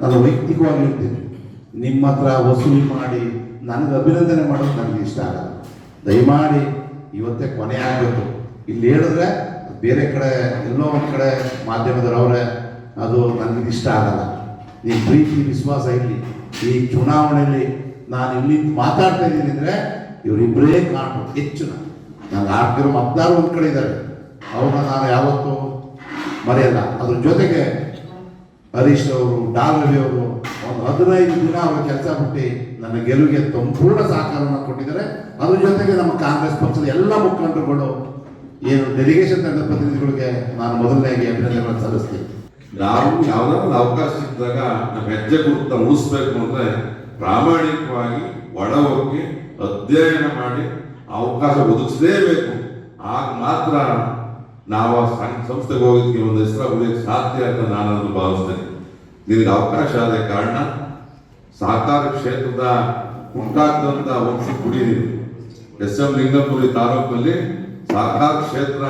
ನಾನು ವೈಯಕ್ತಿಕವಾಗಿ ಹೇಳ್ತೀನಿ ನಿಮ್ಮ ಹತ್ರ ವಸೂಲಿ ಮಾಡಿ ನನಗೆ ಅಭಿನಂದನೆ ಮಾಡೋದು ನನಗೆ ಇಷ್ಟ ಆಗಲ್ಲ. ದಯಮಾಡಿ ಇವತ್ತೇ ಕೊನೆ ಆಗಬೇಕು. ಇಲ್ಲಿ ಹೇಳಿದ್ರೆ ಬೇರೆ ಕಡೆ, ಎಲ್ಲೋ ಒಂದು ಕಡೆ ಮಾಧ್ಯಮದವರವ್ರೆ, ಅದು ನನಗೆ ಇಷ್ಟ ಆಗಲ್ಲ. ನಿಮ್ಮ ಪ್ರೀತಿ, ವಿಶ್ವಾಸ ಇಲ್ಲಿ ಈ ಚುನಾವಣೆಯಲ್ಲಿ ನಾನು ಇಲ್ಲಿ ಮಾತಾಡ್ತಾ ಇದ್ದೀನಿ ಅಂದರೆ ಇವರಿಬ್ಬರೇ ಕಾಣ್ಬೋದು ಹೆಚ್ಚು ನಾನು ಆಗ್ತಿರೋ ಮತದಾರರು ಒಂದು ಕಡೆ ಇದ್ದಾರೆ. ಅವ್ರನ್ನ ನಾನು ಯಾವತ್ತೂ ಮರೆಯಲ್ಲ. ಅದ್ರ ಜೊತೆಗೆ ಹರೀಶ್ ಅವರು ಡಾಲ್ ರವಿ ಅವರು ಒಂದು ಹದಿನೈದು ದಿನ ಅವರು ಕೆಲಸ ಬಿಟ್ಟು ನನ್ನ ಗೆಲುವಿಗೆ ಸಂಪೂರ್ಣ ಸಹಕಾರವನ್ನು ಕೊಟ್ಟಿದ್ದಾರೆ. ಅದ್ರ ಜೊತೆಗೆ ನಮ್ಮ ಕಾಂಗ್ರೆಸ್ ಪಕ್ಷದ ಎಲ್ಲ ಮುಖಂಡರುಗಳು, ಏನು ಡೆಲಿಗೇಷನ್ ತಂಡ ಪ್ರತಿನಿಧಿಗಳಿಗೆ ನಾನು ಮೊದಲನೇಗೆ ಅಭಿನಂದನೆಗಳನ್ನು ಸಲ್ಲಿಸ್ತೀನಿ. ನಾವು ಯಾವ್ದಾದ್ರು ಅವಕಾಶ ಸಿಕ್ಕಿದಾಗ ನಮ್ಮ ಹೆಜ್ಜೆ ಗುರುತ ಉಳಿಸ್ಬೇಕು ಅಂದ್ರೆ ಪ್ರಾಮಾಣಿಕವಾಗಿ ಒಳ ಹೋಗಿ ಅಧ್ಯಯನ ಮಾಡಿ ಅವಕಾಶ ಒದಗಿಸಲೇಬೇಕು. ಆಗ ಮಾತ್ರ ನಾವು ಆ ಸಂಸ್ಥೆಗೆ ಹೋಗಿದ್ಕೆ ಒಂದು ಹೆಸರು ಉಳಿಯಕ್ಕೆ ಸಾಧ್ಯ ಅಂತ ನಾನು ಭಾವಿಸ್ತೇನೆ. ನಿನಗೆ ಅವಕಾಶ ಆದ ಕಾರಣ ಸಹಕಾರ ಕ್ಷೇತ್ರದ ಉಂಟಾಗ್ತಂತ ವಂಶ ಕುಡಿಯಿರಿ. ಎಸ್ ಎಂ ಲಿಂಗಪುರಿ ತಾಲೂಕಲ್ಲಿ ಸಹಕಾರ ಕ್ಷೇತ್ರ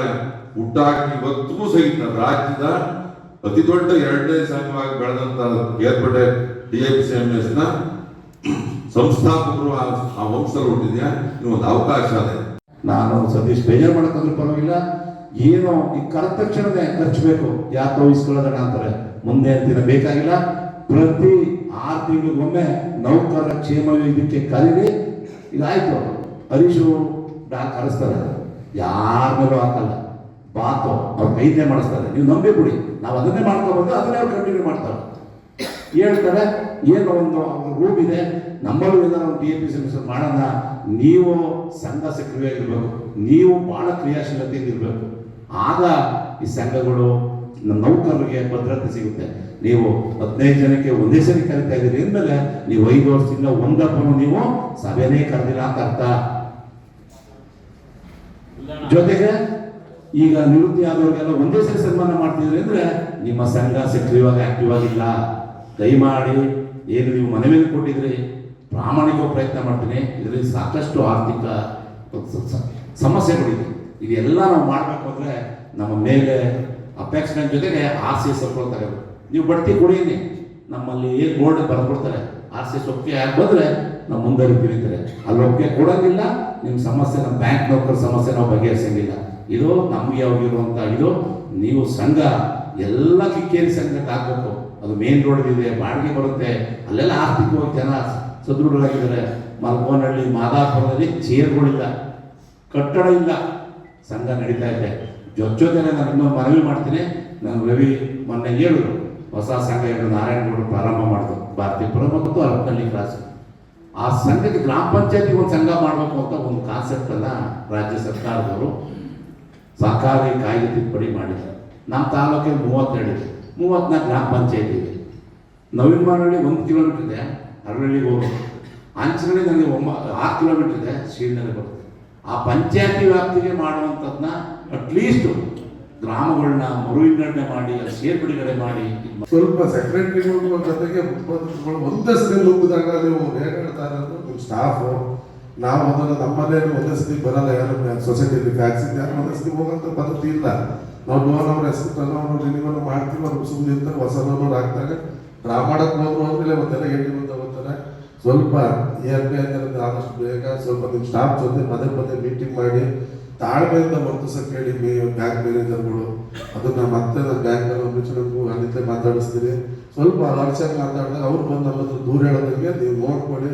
ಹುಟ್ಟಾಕಿ ಇವತ್ತಿಗೂ ಸಹಿತ ರಾಜ್ಯದ ಅತಿ ದೊಡ್ಡ ಎರಡನೇ ಸಂಘವಾಗಿ ಬೆಳೆದಂತ ಏರ್ಪಡೆ ಡಿ ಎಫ್ ಸಿ ಎಂ ಎಸ್ನ ಸಂಸ್ಥಾಪಕರು ಆ ವಂಶದಲ್ಲಿ ಹುಟ್ಟಿದ್ಯಾ? ನೀವು ಒಂದು ಅವಕಾಶ ಅದೇ ನಾನು ಸತೀಶ್ ಬೇಜಾರು ಮಾಡೋಕ್ಕಂದ್ರೂ ಪರವಾಗಿಲ್ಲ. ಏನೋ ಈ ಕರೆದ ತಕ್ಷಣವೇ ಖರ್ಚು ಬೇಕು ಯಾಕೆ ವಹಿಸ್ಕೊಳ್ಳೋದಣ ಅಂತಾರೆ. ಮುಂದೆ ಅಂತಿನ ಬೇಕಾಗಿಲ್ಲ. ಪ್ರತಿ ಆರು ತಿಂಗಳಿಗೊಮ್ಮೆ ನೌಕರರ ಕ್ಷೇಮ ಇದಕ್ಕೆ ಕರೀರಿ. ಇದಾಯ್ತು. ಹರೀಶು ಡಾ ಕರೆಸ್ತಾರೆ. ಯಾರ ಮೇಲೂ ಹಾಕಲ್ಲ. ಬಾತು ಅವ್ರು ಕೈದೇ ಮಾಡಿಸ್ತಾರೆ. ನೀವು ನಂಬಿ ಬಿಡಿ ನಾವು ಅದನ್ನೇ ಮಾಡ್ಕೊಬೋದು ಅದನ್ನೇ ಅವ್ರು ಕಂಟಿನ್ಯೂ ಮಾಡ್ತಾರೆ. ಹೇಳ್ತಾರೆ. ಏನೋ ಒಂದು ರೂಮ್ ಇದೆ. ನಮ್ಮಲ್ಲೂ ಇದೆ ಒಂದು ಟಿ ಎ ಪಿ ಸಿ ಮಾಡೋಣ. ನೀವು ಸಂಘ ಸಕ್ರಿಯಾಗಿರ್ಬೇಕು ನೀವು ಬಹಳ ಕ್ರಿಯಾಶೀಲತೆಯಿಂದ ಇರಬೇಕು. ಆಗ ಈ ಸಂಘಗಳು ನಮ್ಮ ನೌಕರರಿಗೆ ಭದ್ರತೆ ಸಿಗುತ್ತೆ. ನೀವು ಹದಿನೈದು ಜನಕ್ಕೆ ಒಂದೇ ಸರಿ ಕರಿತಾ ಇದ್ದೀರಿ ಅಂದಮೇಲೆ ನೀವು ಐದು ವರ್ಷದಿಂದ ಒಂದಪ್ಪನು ನೀವು ಸಭೆನೇ ಕರೆದಿಲ್ಲ ಅಂತ ಅರ್ಥ. ಜೊತೆಗೆ ಈಗ ನಿವೃತ್ತಿ ಆದವರಿಗೆಲ್ಲ ಒಂದೇ ಸರಿ ಸನ್ಮಾನ ಮಾಡ್ತಿದ್ರಿ ಅಂದ್ರೆ ನಿಮ್ಮ ಸಂಘ ಸಕ್ರಿಯವಾಗಿ ಆಕ್ಟಿವ್ ಆಗಿಲ್ಲ. ದಯಮಾಡಿ ಏನು ನೀವು ಮನೆ ಮೇಲೆ ಕೊಟ್ಟಿದ್ರೆ ಪ್ರಾಮಾಣಿಕ ಪ್ರಯತ್ನ ಮಾಡ್ತೀನಿ, ಇದರಲ್ಲಿ ಸಾಕಷ್ಟು ಆರ್ಥಿಕ ಸಮಸ್ಯೆಗಳಿದೆ ಇದೆಲ್ಲ ನಾವು ಮಾಡಬೇಕು ಅಂದರೆ ನಮ್ಮ ಮೇಲೆ ಅಪೇಕ್ಷೆ ಜೊತೆಗೆ ಆರ್ ಸಿ ಎಸ್ ನೀವು ಬಡ್ತಿ ಕೊಡೀನಿ ನಮ್ಮಲ್ಲಿ ಏನು ಬೋರ್ಡ್ ಬರ್ಕೊಡ್ತಾರೆ ಆರ್ ಸಿ ಎಸ್ ಒಪ್ಪಿಗೆ ಯಾಕೆ ಬಂದರೆ ನಾವು ಮುಂದುವರಿತೀವಿ ಅಂತಾರೆ ಅಲ್ಲಿ ಒಪ್ಪಿಗೆ ಕೊಡೋಂಗಿಲ್ಲ ನಿಮ್ಮ ಸಮಸ್ಯೆ ನಮ್ಮ ಬ್ಯಾಂಕ್ ನೌಕರ ಸಮಸ್ಯೆ ನಾವು ಬಗೆಹರಿಸಂಗಿಲ್ಲ. ಇದು ನಮಗೆ ಯಾವಾಗಿರುವಂಥ ಇದು, ನೀವು ಸಂಘ ಎಲ್ಲ ಕಿಕ್ಕೇರಿ ಸಂಘಕ್ಕೆ ಹಾಕಬೇಕು ಅದು ಮೇನ್ ರೋಡ್ ಇದೆ ಬಾಡಿಗೆ ಬರುತ್ತೆ. ಅಲ್ಲೆಲ್ಲ ಆರ್ಥಿಕವಾಗಿ ಜನ ಸದೃಢರಾಗಿದ್ದಾರೆ. ಮಲ್ಕೋನಹಳ್ಳಿ, ಮಾದಾಪುರದಲ್ಲಿ ಚೇರ್ಗಳಿಲ್ಲ, ಕಟ್ಟಡ ಇಲ್ಲ. ಸಂಘ ನಡೀತಾ ಇದೆ. ಜೊತೆ ಜೊತೆನೆ ನಾನು ಮನವಿ ಮಾಡ್ತೀನಿ. ನಾನು ರವಿ ಮೊನ್ನೆ ಹೇಳಿದ್ರು, ಹೊಸ ಸಂಘ ಹೇಳಿದ್ರು ನಾರಾಯಣಗೌಡರು ಪ್ರಾರಂಭ ಮಾಡಿದ್ರು. ಭಾರತೀಯಪುರ ಮತ್ತು ಅರಪನಹಳ್ಳಿ ಕ್ರಾಸ್ ಆ ಸಂಘಕ್ಕೆ ಗ್ರಾಮ ಪಂಚಾಯತಿ ಒಂದು ಸಂಘ ಮಾಡಬೇಕು ಅಂತ ಒಂದು ಕಾನ್ಸೆಪ್ಟ್ ಅಲ್ಲ ರಾಜ್ಯ ಸರ್ಕಾರದವರು ಸಹಕಾರಿ ಕಾಯ್ದೆ ತಿದ್ದುಪಡಿ ಮಾಡಿದ್ದಾರೆ ನಮ್ಮ ತಾಲೂಕಿಗೆ ಮೂವತ್ತೆರಡು. ಮೂವತ್ನಾಲ್ಕು ಗ್ರಾಮ ಪಂಚಾಯತಿ ಇದೆ. ನವೀನ್ ಮಾನಹಳ್ಳಿ ಒಂದು ಕಿಲೋಮೀಟರ್ ಇದೆ ಅರಳಿ ಹೋಗೋದು ಅಂಚನಹಳ್ಳಿ ನನಗೆ ಒಂಬ ಆರು ಕಿಲೋಮೀಟರ್ ಇದೆ ಶ್ರೀನಗರ ಬರುತ್ತೆ ಆ ಪಂಚಾಯತಿ ವ್ಯಾಪ್ತಿಗೆ ಮಾಡುವಂಥದ್ದನ್ನ ಅಟ್ಲೀಸ್ಟ್ ಗ್ರಾಮಗಳನ್ನ ಮರು ವಿಂಗಡಣೆ ಮಾಡಿ, ಅಲ್ಲಿ ಮಾಡಿ. ಸ್ವಲ್ಪ ಸೆಕ್ರೆಟರಿಗಳ ಜೊತೆಗೆ ಮುಖ್ಯಮಂತ್ರಿಗಳು ಒಂದೇ ಸರಿ ನುಗ್ಗಿದಾಗ ನೀವು ಹೇಳ್ತಾ ಇರೋದು ನಿಮ್ಮ ಸ್ಟಾಫು ನಾವು ಅದನ್ನು ನಮ್ಮನೇನು ಒಂದಷ್ಟು ಸತಿ ಬರಲ್ಲ, ಯಾರು ಸೊಸೈಟಿಯಲ್ಲಿ ಫ್ಯಾಕ್ಸ್ ಯಾರು ಒಂದಷ್ಟು ಸತಿ ಹೋಗಂತ ಪದ್ಧತಿ ಇಲ್ಲ. ನಾವು ಲೋನ್ ಅವ್ರ ಹೆಸರು ಟರ್ನ್ ರಿನಿವಲ್ ಮಾಡ್ತೀವಿ, ಅವ್ರು ಸುಮ್ಮನೆ ಇರ್ತಾರೆ ಹೊಸ ಲೋನ್ ಹಾಕ್ತಾರೆ ಡ್ರಾ ಮಾಡಕ್ ಹೋದ್ರು ಹೋದ್ಮೇಲೆ ಒಂದೆಲ್ಲ ಏಟಿ ಬಂದ ಹೋಗ್ತಾರೆ ಸ್ವಲ್ಪ ಏರ್ಪೇ ಅಂತ ಆದಷ್ಟು ಬೇಗ, ಸ್ವಲ್ಪ ನಿಮ್ಮ ಸ್ಟಾಫ್ ಜೊತೆ ಪದೇ ಪದೇ ಮೀಟಿಂಗ್ ಮಾಡಿ ತಾಳ್ಮೆಯಿಂದ ವರ್ತಿಸಕ್ಕೆ ಹೇಳಿ ಬ್ಯಾಂಕ್ ಮ್ಯಾನೇಜರ್ಗಳು ಅದನ್ನ ಮತ್ತೆ ನಾನು ಬ್ಯಾಂಕ್ ನನಗೂ ಅಲ್ಲಿಂದ ಮಾತಾಡಿಸ್ತೀನಿ. ಸ್ವಲ್ಪ ಅಲರ್ಚಾಗಿ ಮಾತಾಡಿದಾಗ ಅವ್ರು ಬಂದು ನಮ್ಮ ದೂರ ಹೇಳೋದಂಗೆ ನೀವು ನೋಡ್ಕೊಳ್ಳಿ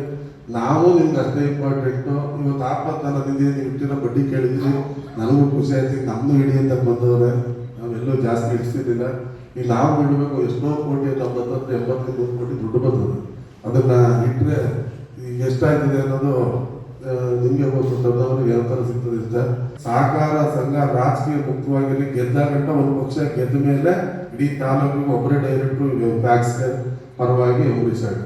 ನಾವು ನಿಮ್ಗೆ ಅಷ್ಟೇ ಇಂಪಾರ್ಟೆಂಟು ಇವತ್ತು ಆಪತ್ತು ನಾನು ನೀವು ಇಟ್ಟಿರೋ ಬಡ್ಡಿ ಕೇಳಿದ್ದೀನಿ ನನಗೂ ಖುಷಿ ಆಯ್ತು ನಮ್ಮನ್ನು ಹಿಡಿ ಅಂತ ಬಂದವ್ರೆ. ನಾವೆಲ್ಲೂ ಜಾಸ್ತಿ ಇಡಿಸ್ತಿರ್ಲಿಲ್ಲ ಈಗ ನಾವು ಬಿಡಬೇಕು ಎಷ್ಟೋ ಕೋಟಿ ನಮ್ಮ ಹತ್ರ ಎಂಬತ್ತೈದು ಕೋಟಿ ದುಡ್ಡು ಬಂದದ್ದು ಅದನ್ನ ಇಟ್ಟರೆ ಈಗ ಎಷ್ಟಾಗ್ತಿದೆ ಅನ್ನೋದು ನಿಮ್ಗೆ ದೊಡ್ಡವರು ಯಾವ ತರ ಸಿಗ್ತದೆ ಅಂತ ಸಹಕಾರ ಸಂಘ ರಾಜಕೀಯ ಮುಕ್ತವಾಗಿ ಗೆದ್ದ ಒಂದು ಪಕ್ಷ ಗೆದ್ದ ಮೇಲೆ ಇಡೀ ತಾಲೂಕಿಗೆ ಒಬ್ಬರೇ ಡೈರೆಕ್ಟ್ರು ಬ್ಯಾಕ್ಸ್ ಪರವಾಗಿ ಅಣ್ಣ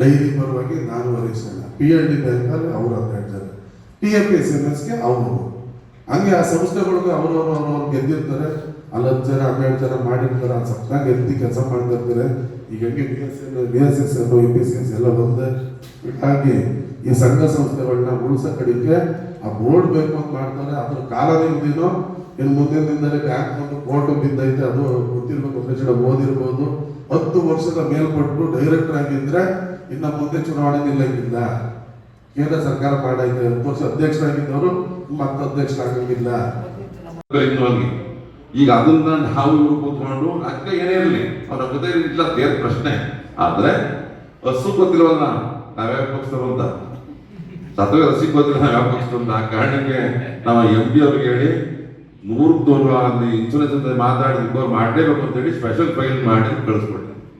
ಡೈರಿ ಪರವಾಗಿ ನಾನು ಹರೀಶ್ ಅಣ್ಣ ಪಿ ಎಲ್ ಡಿ ಬ್ಯಾಂಕಲ್ಲಿ ಅವರು ಅಂತ ಹೇಳ್ತಾರೆ. ಟಿ ಎಫ್ ಎಸ್ ಎಂ ಎಸ್ಗೆ ಅವರು. ಹಂಗೆ ಆ ಸಂಸ್ಥೆಗಳಿಗೆ ಅವರವರು ಅವ್ರವ್ರು ಗೆದ್ದಿರ್ತಾರೆ. ಅಲ್ಲಿ ಹತ್ತು ಜನ, ಹನ್ನೆರಡು ಜನ ಮಾಡಿರ್ತಾರೆ ಆ ಸಪ್ನಾಗ ಎತ್ತಿ ಕೆಲಸ ಮಾಡ್ತಿರ್ತಾರೆ. ಈಗ ಹಂಗೆ B S N B S S N A P C S ಎಲ್ಲ ಬಂದೆ. ಹಾಗೆ ಈ ಸಂಘ ಸಂಸ್ಥೆಗಳನ್ನ ಉಳಿಸೋ ಕಡೆಗೆ ಆ ಬೋರ್ಡ್ ಬೇಕು ಅಂತ ಮಾಡ್ತಾರೆ. ಅದ್ರ ಕಾಲದಿಂದನೋ ಇನ್ನು ಮುಂದಿನ ದಿನದಲ್ಲಿ ಬ್ಯಾಂಕ್ ಒಂದು ಕೋರ್ಟ್ ಬಿದ್ದೈತೆ, ಅದು ಗೊತ್ತಿರ್ಬೇಕು ಅಂತ ಓದಿರ್ಬೋದು. ಹತ್ತು ವರ್ಷದ ಮೇಲ್ಪಟ್ಟು ಡೈರೆಕ್ಟರ್ ಆಗಿದ್ರೆ ಇನ್ನ ಮುಂದೆ ಚುನಾವಣೆ ನಿಲ್ಲಂಗಿಲ್ಲ ಕೇಂದ್ರ ಸರ್ಕಾರ ಮಾಡೈತೆ. ಹತ್ತು ವರ್ಷ ಅಧ್ಯಕ್ಷರಾಗಿದ್ದವರು ಮತ್ತೆ ಅಧ್ಯಕ್ಷರಾಗಂಗಿಲ್ಲ. ಈಗ ಅದನ್ನ ನಾವು ಇವರು ಕೂತ್ಕೊಂಡು ಅಕ್ಕ ಏನೇ ಇರಲಿ, ಅವ್ರ ಜೊತೆ ಇಲ್ಲ ಬೇರೆ ಪ್ರಶ್ನೆ. ಆದ್ರೆ ಹಸು ಗೊತ್ತಿಲ್ವಲ್ಲ ನಾವ್ಯಾವ ಪಕ್ಷದವರು ಅಂತ? ಸತ್ವ ಹಸಿ ಗೊತ್ತಿಲ್ಲ, ನಾವ್ ಯಾವ ಪಕ್ಷದವರು ಅಂತ? ಆ ಕಾರಣಕ್ಕೆ ನಾವು ಎಂ ಪಿ ಅವ್ರಿಗೆ ಹೇಳಿ, ನೂರು ನೂರು ಅಲ್ಲಿ ಇನ್ಸೂರೆನ್ಸ್ ಅಂತ ಮಾತಾಡಿ ಇಬ್ಬರು ಮಾಡಲೇಬೇಕು ಅಂತ ಹೇಳಿ ಸ್ಪೆಷಲ್ ಫೈಲ್ ಮಾಡಿ ಕಳಿಸ್ಕೊಟ್ಟೆ.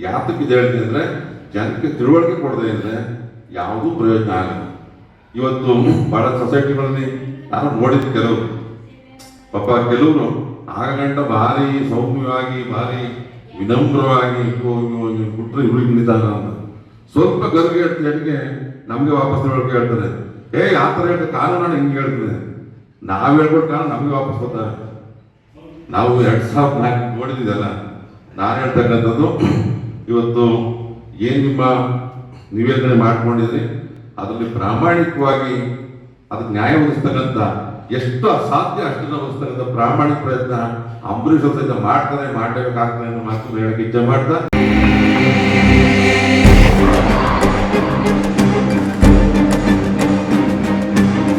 ಯಾತಕ್ಕೆ ಇದು ಹೇಳ್ತೀನಿ ಅಂದ್ರೆ, ಜನಕ್ಕೆ ತಿಳುವಳಿಕೆ ಕೊಡದೆ ಅಂದ್ರೆ ಯಾವುದೂ ಪ್ರಯೋಜನ ಆಗಲ್ಲ. ಇವತ್ತು ಬಹಳ ಸೊಸೈಟಿಗಳಲ್ಲಿ ನಾನು ನೋಡಿದ್ದು ಕೆಲವರು. ಪಾಪ ಕೆಲವರು ಆಗಗಂಟ ಭಾರಿ ಸೌಮ್ಯವಾಗಿ, ಭಾರಿ ವಿನಮ್ರವಾಗಿ ಬಿಟ್ರೆ ಇವ್ರಿಗೆ ನಿಧಾನ ಅಂತ. ಸ್ವಲ್ಪ ಗರ್ಗೆ ಹೇಳ್ತಿಗೆ ನಮಗೆ ವಾಪಸ್ ಹೇಳೋಕೆ ಹೇಳ್ತಾರೆ. ಏ, ಆ ಥರ ಹೇಳ್ತಾರೆ ಕಾನೂನು ಹಿಂಗೆ ಹೇಳ್ತದೆ ನಾವು ಹೇಳ್ಕೊಟ್ಟು ಕಾರಣ ನಮಗೆ ವಾಪಸ್ ಬರ್ತಾರೆ ನಾವು ಎರಡು ಸಾವಿರದ ನಾಲ್ಕು ನೋಡಿದ್ದೀವಲ್ಲ ನಾನು ಹೇಳ್ತಕ್ಕಂಥದ್ದು, ಇವತ್ತು ಏನು ನಿಮ್ಮ ನಿವೇದನೆ ಮಾಡ್ಕೊಂಡಿದ್ರಿ? ಅದರಲ್ಲಿ ಪ್ರಾಮಾಣಿಕವಾಗಿ ಅದಕ್ಕೆ ನ್ಯಾಯ ಒದಗಿಸ್ತಕ್ಕಂಥ ಎಷ್ಟು ಅಸಾಧ್ಯ ಅಷ್ಟು ಒದಗಿಸ್ತಕ್ಕಂಥ ಪ್ರಾಮಾಣಿಕ ಪ್ರಯತ್ನ ಅಂಬರೀಷ್ ಸಹಿತ ಮಾಡ್ತಾರೆ ಮಾಡಬೇಕಾಗ್ತದೆ ಅನ್ನೋ ಮಾತು ಹೇಳಕ್ಕೆ ಇಚ್ಛೆ ಮಾಡ್ತಾ